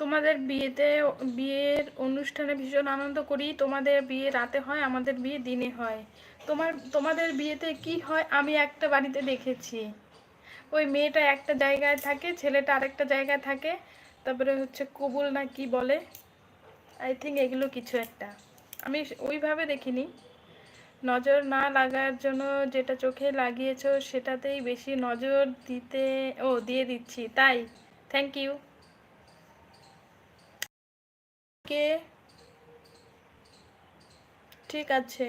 তোমাদের বিয়েতে, বিয়ের অনুষ্ঠানে ভীষণ আনন্দ করি। তোমাদের বিয়ে রাতে হয়, আমাদের বিয়ে দিনে হয়। তোমার, তোমাদের বিয়েতে কি হয় আমি একটা বাড়িতে দেখেছি। ওই মেয়েটা একটা জায়গায় থাকে, ছেলেটা আরেকটা জায়গায় থাকে। তারপরে হচ্ছে কবুল না কি বলে? আই থিঙ্ক এগুলো কিছু একটা। আমি ওইভাবে দেখিনি। নজর না লাগার জন্য যেটা চোখে লাগিয়েছো সেটাতেই বেশি নজর দিতে, ও দিয়ে দিচ্ছি, তাই। থ্যাংক ইউ কে ঠিক আছে।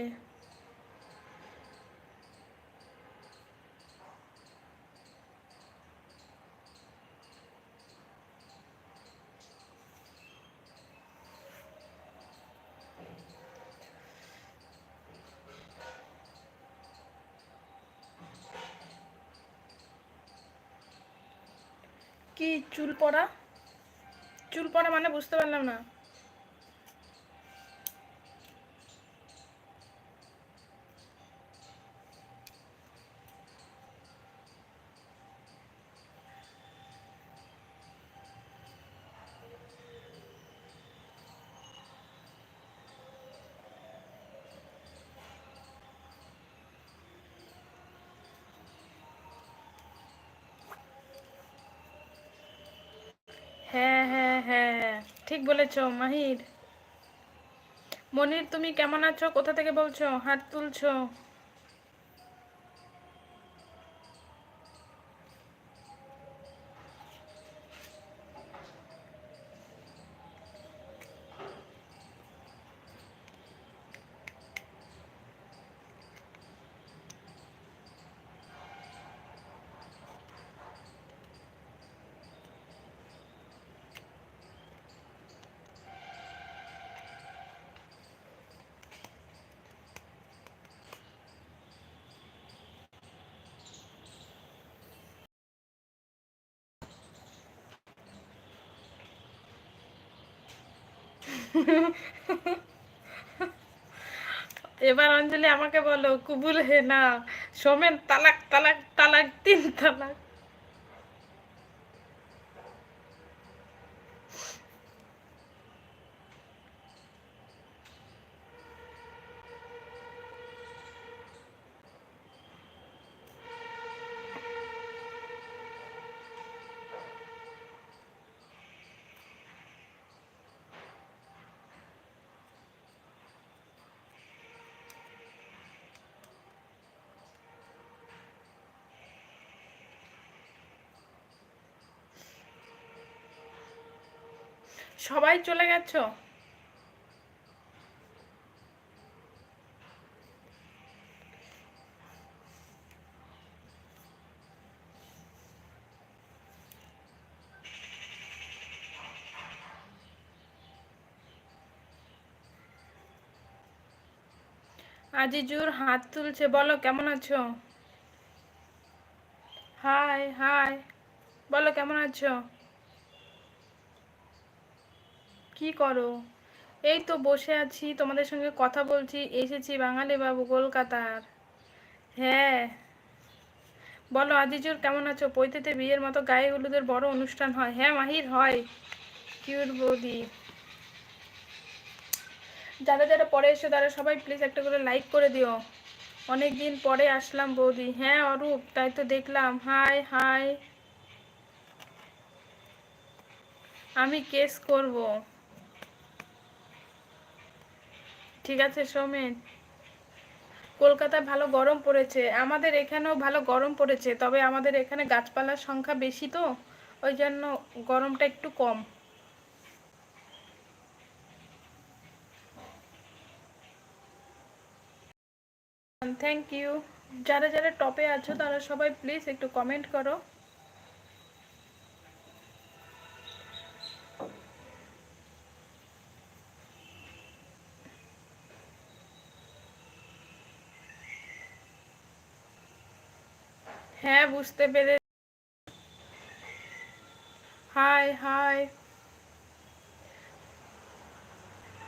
কি চুল পড়া? চুল পড়া মানে বুঝতে পারলাম না। হ্যাঁ হ্যাঁ হ্যাঁ হ্যাঁ। ঠিক বলেছ, মাহির। মনির, তুমি কেমন আছো? কোথা থেকে বলছো? হাত তুলছো? এবার অঞ্জলি আমাকে বলো কুবুল হে না সোমেন তালাক তালাক তালাক তিন তালাক। সবাই চলে গেছো? আজিজুর হাত তুলছে বলো কেমন আছো? হাই হাই বলো কেমন আছো? কি করো? এই তো বসে আছি, তোমাদের সঙ্গে কথা বলছি, এসেছি বাঙালি বাবু কলকাতার। হ্যাঁ। বলো, আজিজুর কেমন আছো? পৈতেতে বিয়ের মতো গায়ে হলুদের বড় অনুষ্ঠান হয়। হ্যাঁ মাহির হয়। কিউর বৌদি। যারা যারা পরে এসে, তারা সবাই প্লিজ একটা করে লাইক করে দিও। অনেক দিন পরে আসলাম বৌদি। হ্যাঁ অরূপ, তাই তো দেখলাম। High high. আমি কেস করব। ঠিক আছে সৌমেন। কলকাতায় ভালো গরম পড়েছে। আমাদের এখানেও ভালো গরম পড়েছে, তবে আমাদের এখানে গাছপালার সংখ্যা বেশি তো, ওই জন্য গরমটা একটু কম। থ্যাংক ইউ যারা যারা টপে আছো, তারা সবাই প্লিজ একটু কমেন্ট করো। হ্যাঁ বুঝতে পেরে হাই হাই